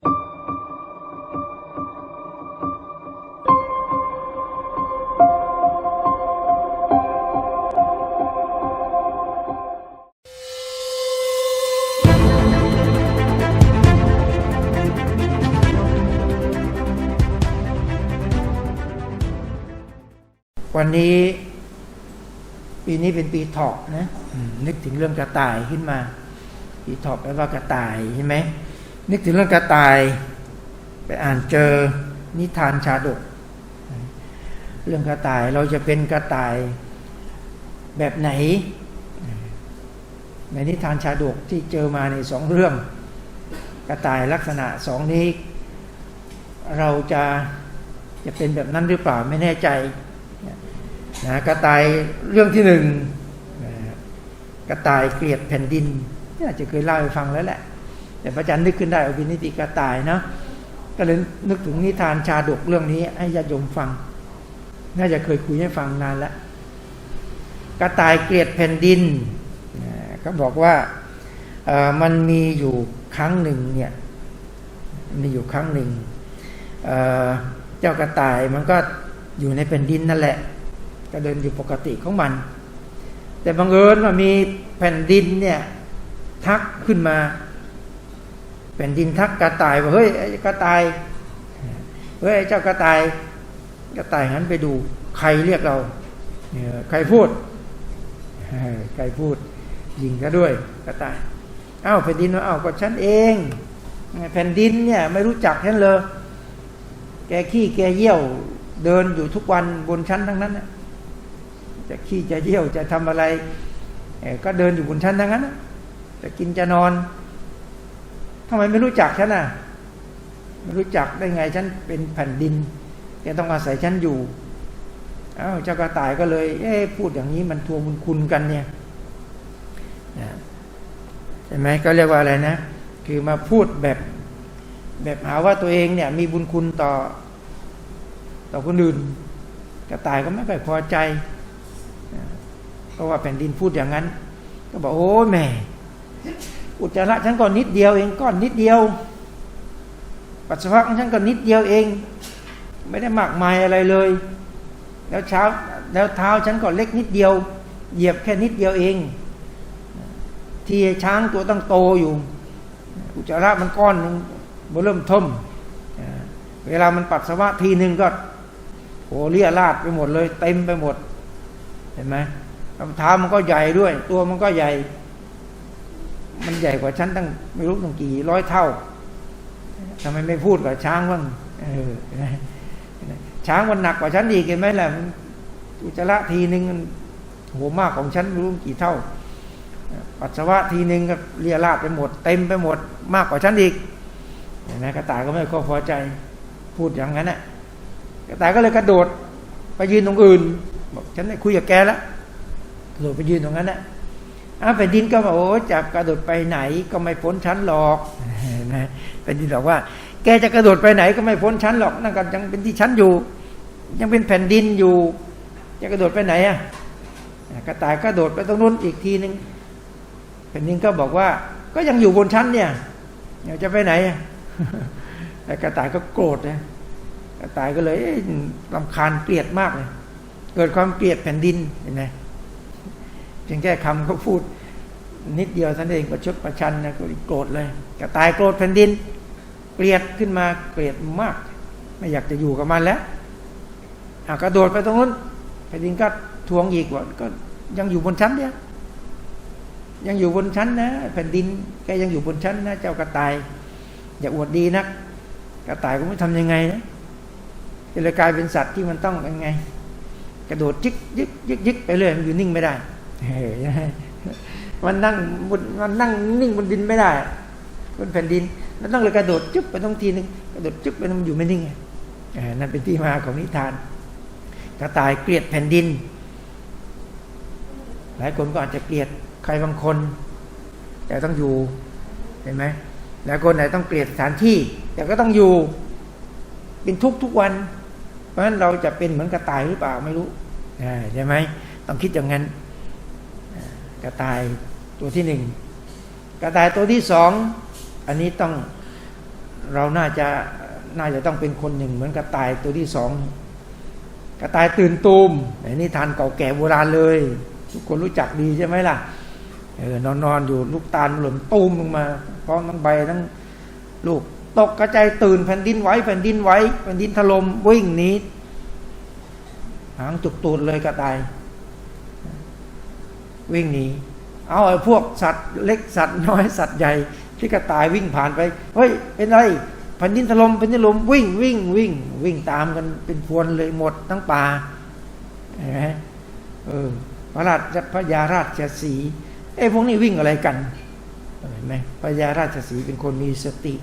วันนี้ปีนี้เป็นปีถอกนะนึกถึงเรื่องกระต่ายขึ้นมา ปีถอกแปลว่ากระต่ายใช่ไหม นึกถึงเรื่องกระต่าย ไปอ่านเจอนิทานชาดก เรื่องกระต่ายเราจะเป็นกระต่ายแบบไหน ในนิทานชาดกที่เจอมาในสองเรื่อง กระต่ายลักษณะสองนี้ เราจะจะเป็นแบบนั้นหรือเปล่าไม่แน่ใจนะกระต่ายเรื่องที่หนึ่งกระต่ายเกลียดแผ่นดินอาจจะเคยเล่าให้ฟังแล้วแหละ แต่พระอาจารย์นึกขึ้นได้เอาเป็นนิติกระต่ายเนาะก็เลยนึกถึงนิทานชาดกเรื่องนี้ ให้ญาติโยมฟัง น่าจะเคยคุยให้ฟังนานแล้วกระต่ายเกลียดแผ่นดินเขาบอกว่ามันมีอยู่ครั้งหนึ่งเนี่ยมีอยู่ครั้งหนึ่งเเจ้ากระต่ายมันก็อยู่ในแผ่นดินนั่นแหละ ก็เดินอยู่ปกติของมัน แต่บังเอิญว่ามีแผ่นดินเนี่ยทักขึ้นมา แผ่นดินทักกระต่ายว่าเฮ้ยไอ้กระต่ายเฮ้ยไอ้เจ้ากระต่ายกระต่ายหันไปดูใครเรียกเราเนี่ยใครพูดใครพูดยิงก็ด้วยกระต่ายอ้าวแผ่นดินว่าอ้าวก็ฉันเอง แผ่นดินเนี่ยไม่รู้จักฉันเลยแกขี้แกเยี่ยวเดินอยู่ทุกวันบนชั้นทั้งนั้นจะขี้จะเยี่ยวจะทำอะไรก็เดินอยู่บนชั้นทั้งนั้นจะกินจะนอน ทำไมไม่รู้จักฉันน่ะไม่รู้จักได้ไงฉันเป็นแผ่นดินแกต้องอาศัยฉันอยู่อ้าวเจ้ากระต่ายก็เลย เอ๊พูดอย่างนี้มันทวงบุญคุณกันเนี่ยใช่ไหมก็เรียกว่าอะไรนะ คือมาพูดแบบแบบหาว่าตัวเองเนี่ย มีบุญคุณต่อ ต่อคนอื่นกระต่ายก็ไม่ค่อยพอใจเพราะว่าแผ่นดินพูดอย่างนั้น ก็บอกโอ้แม่ อุจจาระฉันก็นิดเดียวเองก้อนนิดเดียว ปัสสาวะของฉันก็นิดเดียวเอง ไม่ได้มากมายอะไรเลย แล้วเช้าแล้วเท้าฉันก็เล็กนิดเดียว เหยียบแค่นิดเดียวเอง ที่ช้างตัวตั้งโตอยู่ อุจจาระมันก้อนหนึงเริ่มทมเวลามันปัสสาวะทีหนึ่งก็โหเลี่ยราดไปหมดเลย เต็มไปหมด เห็นไหมรองเท้ามันก็ใหญ่ด้วย ตัวมันก็ใหญ่ มันใหญ่กว่าฉันตั้งไม่รู้ตั้งกี่ร้อยเท่าทำไมไม่พูดกับช้างบ้างช้างมันหนักกว่าฉันอีกเห็นไหมล่ะอุจจาระทีหนึ่งมันโหมากของฉันไม่รู้กี่เท่า ปัสสาวะทีหนึ่งก็เลียราดไปหมด เต็มไปหมดมากกว่าฉันอีกเห็นไหมกระต่ายก็ไม่ค่อยพอใจพูดอย่างนั้นน่ะกระต่ายก็เลยกระโดด ไปยืนตรงอื่นบอกฉันได้คุยกับแกแล้วกระโดดไปยืนตรงนั้นน่ะ อ้าแผ่นดินก็บอกโอ้จะกระโดดไปไหนก็ไม่พ้นชั้นหรอกนะแผ่นดินบอกว่า แกจะกระโดดไปไหนก็ไม่พ้นชั้นหรอกนั่นก็ยังเป็นที่ชั้นอยู่ ยังเป็นแผ่นดินอยู่ จะกระโดดไปไหนอะกระต่ายก็โดดไปตรงนู้นอีกทีหนึ่งแผ่นดินก็บอกว่า ก็ยังอยู่บนชั้นเนี่ยจะไปไหนอะแต่กระต่ายก็โกรธนะกระต่ายก็เลยลำคาญเกลียดมากเลย เกิดความเกลียดแผ่นดินเห็นไหม พียงแค่คำเขาพูด นิดเดียวท่านเองประชดประชันนะก็โกรธเลยกระตายโกรธแผ่นดิน เกลียดขึ้นมาเกลียดมาก ไม่อยากจะอยู่กับมันแล้วกระโดดไปตรงนู้นแผ่นดินก็ทวงอีกว่าก็ยังอยู่บนชั้นเนี่ยยังอยู่บนชั้นนะแผ่นดินแกยังอยู่บนชั้นนะเจ้ากระต่าย อย่าอวดดีนัก กระต่ายก็ไม่ทำยังไงนะจะเลยกลายเป็นสัตว์ที่มันต้องยังไง กระโดดยึกยึกยึกยึกไปเลยมันอยู่นิ่งไม่ได้ มันนั่งบนมันนั่งนิ่งบนดินไม่ได้บนแผ่นดิน มันต้องเลยกระโดดจุ๊บไปตรงทีนึงกระโดดจุ๊บไปมันอยู่ไม่นิ่งไงนั่นเป็นที่มาของนิทาน กระต่ายเกลียดแผ่นดิน หลายคนก็อาจจะเกลียดใครบางคน แต่ต้องอยู่เห็นไหมหลายคนไหนต้องเกลียดสถานที่ แต่ก็ต้องอยู่เป็นทุกทุกวัน เพราะฉะนั้นเราจะเป็นเหมือนกระต่ายหรือเปล่าไม่รู้ใช่ไหมต้องคิดอย่างนั้น กระต่ายตัวที่หนึ่งกระต่ายตัวที่สองอันนี้ต้องเราน่าจะน่าจะต้องเป็นคนหนึ่ง เหมือนกระต่ายตัวที่สองกระต่ายตื่นตูมไอ้นี่ทานเก่าแก่โบราณเลย ทุกคนรู้จักดีใช่ไหมล่ะเออนอนนอนอยู่ลูกตาลหล่นตูมลงมาพร้อมทั้งใบทั้งลูกตกกระจายตื่นแผ่นดินไหวแผ่นดินไหวแผ่นดินถล่มวิ่งหนีหางจุกตูดเลยกระต่าย วิ่งหนีเอาไอ้พวกสัตว์เล็กสัตว์น้อยสัตว์ใหญ่ ที่กระต่ายวิ่งผ่านไปเฮ้ยเป็นไรแผ่นดินถล่มแผ่นดินถล่มวิ่งวิ่งวิ่ง วิ่งตามกันเป็นพวนเลยหมดทั้งป่าเห็นไหมเออพระราชพระยาราชสีห์เอ้พวกนี้วิ่งอะไรกันเห็นไหมพระยาราชสีเป็นคนมีสติ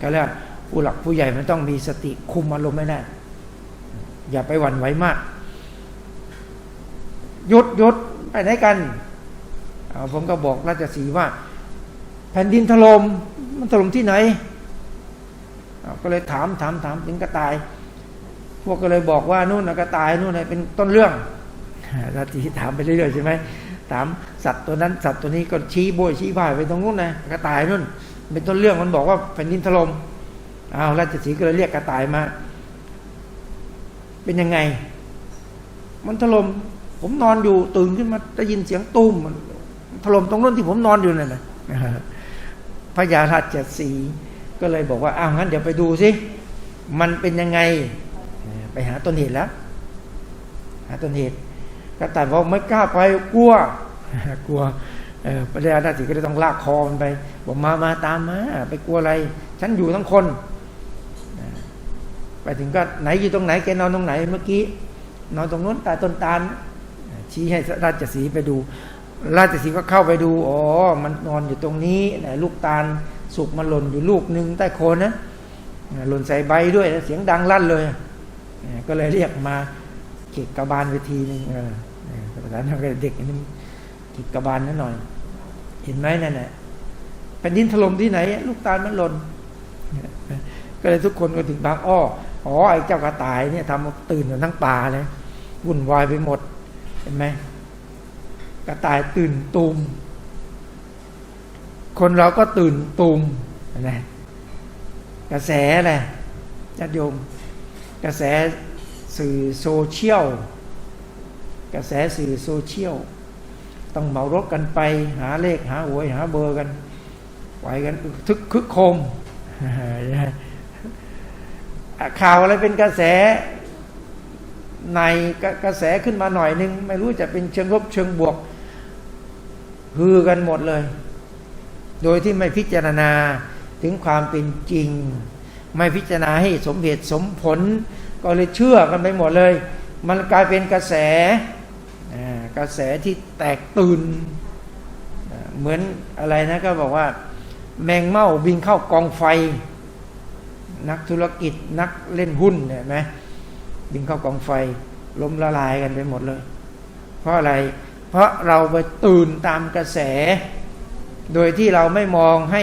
ก็แล้วผู้หลักผู้ใหญ่มันต้องมีสติคุมอารมณ์ไม่ได้อย่าไปหวั่นไหวมากหยุดหยุด ไปไหนกันผมก็บอกราชสีว่า แผ่นดินถลม่มมันถล่มที่ไหน ก็เลยถามถามถามถึงกระต่าย พวกก็เลยบอกว่านู่นนะกระต่ายนู่นเป็นต้นเรื่องราชสีถามไปเรื่อยๆใช่ไหมถามสัตว์ตัวนั้นสัตว์ตัวนี้ก็ชี้โบยชี้บ่ายไปตรงนู้นนะกระต่ายนู่น เป็นต้นเรื่องมันบอกว่าแผ่นดินถลม่มอ้าวราชสีก็เลยเรียกกระต่ายมา เป็นยังไง มันถลม่ม ผมนอนอยู่ตื่นขึ้นมาได้ยินเสียงตุ้มมันถล่มตรงนู้นที่ผมนอนอยู่นั่นนะพระยาราชสีก็เลยบอกว่าอ้าวงั้นเดี๋ยวไปดูสิมันเป็นยังไง ไปหาต้นเหตุแล้ว หาต้นเหตุกระต่ายบอกไม่กล้าไปกลัว กลัวพระยาราชสีก็เลยต้องลากคอมันไป บอกมามาตามมา ไปกลัวอะไร ฉันอยู่ทั้งคนไปถึงก็ไหนอยู่ตรงไหนแกนอนตรงไหนเมื่อกี้นอนตรงนู้นตาต้นตาล ชี้ให้ราชสีไปดู ราชสีก็เข้าไปดู อ๋อ มันนอนอยู่ตรงนี้ลูกตาลสุกมันหล่นอยู่ลูกหนึ่งใต้โคนนะหล่นใส่ใบด้วยเสียงดังลั่นเลย ก็เลยเรียกมาเก็กกระบาลเวทีหนึ่งเออภาษาเด็กนี่เก็กกระบาลนั่นหน่อย เห็นไหมนั่นแหละแผ่นดินถล่มที่ไหน ลูกตาลมันหล่นก็เลยทุกคนก็ถึงบางอ้ออ๋อไอ้เจ้ากระต่ายเนี่ยทำตื่นกันทั้งป่าเลยวุ่นวายไปหมด เห็นไหมกระต่ายตื่นตูม คนเราก็ตื่นตูมนะกระแสแหละญาติโยม กระแสสื่อโซเชียล กระแสสื่อโซเชียล ต้องเหมารถกันไปหาเลขหาหวยหาเบอร์กันไหวกันทึกคึกโคมข่าวอะไรเป็นกระแส ในกระแสขึ้นมาหน่อยนึง ไม่รู้จะเป็นเชิงลบเชิงบวกฮือกันหมดเลย โดยที่ไม่พิจารณาถึงความเป็นจริง ไม่พิจารณาให้สมเหตุสมผล ก็เลยเชื่อกันไปหมดเลย มันกลายเป็นกระแสกระแสที่แตกตื่นเหมือนอะไรนะก็บอกว่า แมงเม่าบินเข้ากองไฟ นักธุรกิจนักเล่นหุ้นเนี่ยไหม บินเข้ากองไฟ ล้มละลายกันไปหมดเลย เพราะอะไร เพราะเราไปตื่นตามกระแส โดยที่เราไม่มองให้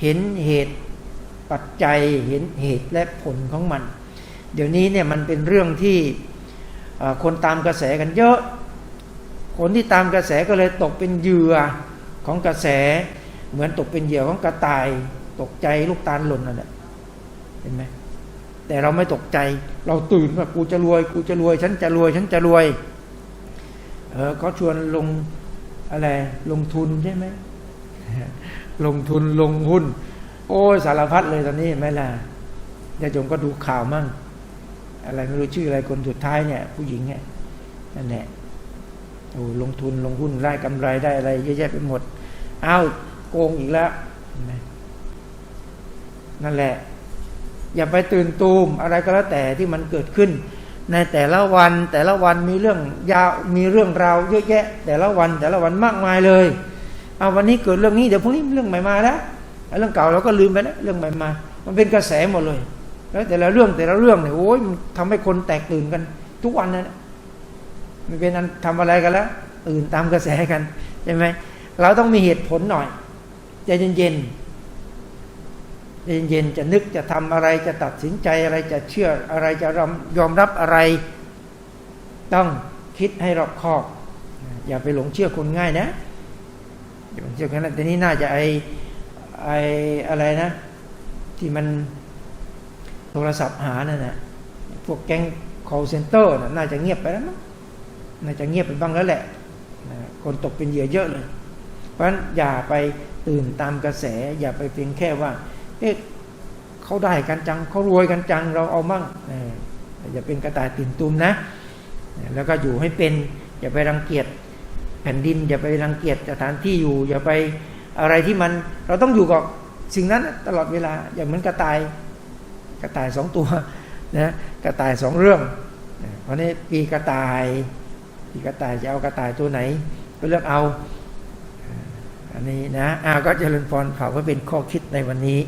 เห็นเหตุปัจจัยเห็นเหตุและผลของมัน เดี๋ยวนี้เนี่ยมันเป็นเรื่องที่คนตามกระแสกันเยอะ คนที่ตามกระแสก็เลยตกเป็นเหยื่อของกระแส เหมือนตกเป็นเหยื่อของกระต่าย ตกใจลูกตาลหล่นนั่นแหละเห็นไหม แต่เราไม่ตกใจ เราตื่นว่ากูจะรวย กูจะรวย ฉันจะรวย ฉันจะรวย เออเขาชวนลงอะไร ลงทุนใช่ไหมลงทุนลงหุ้น โอ้สารพัดเลยตอนนี้ไม่ล่ะญาติโยมก็ดูข่าวมั่ง อะไรไม่รู้ชื่ออะไรคนสุดท้ายเนี่ย ผู้หญิงเนี่ยนั่นแหละโอ้ลงทุนลงหุ้นได้กำไรได้อะไรเยอะแยะไปหมดอ้าวโกงอีกแล้วนั่นแหละ อย่าไปตื่นตูมอะไรก็แล้วแต่ที่มันเกิดขึ้น ในแต่ละวันแต่ละวันมีเรื่องยาวมีเรื่องราวเยอะแยะ แต่ละวันแต่ละวันมากมายเลยเอาวันนี้เกิดเรื่องนี้เดี๋ยวพรุ่งนี้เรื่องใหม่มาแล้วเรื่องเก่าเราก็ลืมไปแล้วเรื่องใหม่มา มันเป็นกระแสหมดเลย แล้วแต่ละเรื่องแต่ละเรื่องเนี่ยโอ้ยมันทำให้คนแตกตื่นกัน ทุกวันนะมันเป็นอันทำอะไรกันแล้วตื่นตามกระแสกันใช่ไหมเราต้องมีเหตุผลหน่อยใจเย็นๆ เย็นๆจะนึกจะทำอะไรจะตัดสินใจอะไรจะเชื่ออะไรจะยอมรับอะไร ต้องคิดให้รอบคอบ อย่าไปหลงเชื่อคนง่ายนะอย่าไปเชื่อกันนแต่นี้น่าจะไอไออะไรนะ ที่มันโทรศัพท์หานั่นนะพวกแก๊ง call center น่ะน่าจะเงียบไปแล้วมั้งน่าจะเงียบไปบ้างแล้วแหละคนตกเป็นเหยื่อเยอะเลย เพราะฉะนั้นอย่าไปตื่นตามกระแส อย่าไปเพียงแค่ว่า เอ๊ะเขาได้กันจังเขารวยกันจังเราเอามั่งอย่าเป็นกระต่ายตื่นตูมนะ แล้วก็อยู่ให้เป็นอย่าไปรังเกียจแผ่นดิน อย่าไปรังเกียจสถานที่อยู่ อย่าไปอะไรที่มัน เราต้องอยู่กับสิ่งนั้นตลอดเวลาอย่างเหมือนกระต่ายกระต่ายสองตัวนะกระต่ายสองเรื่องเพราะนี้ปีกระต่ายปีกระต่ายจะเอากระต่ายตัวไหน ก็เลือกเอาอันนี้นะอาก็เจริญพรฝากไว้เป็นข้อคิดในวันนี้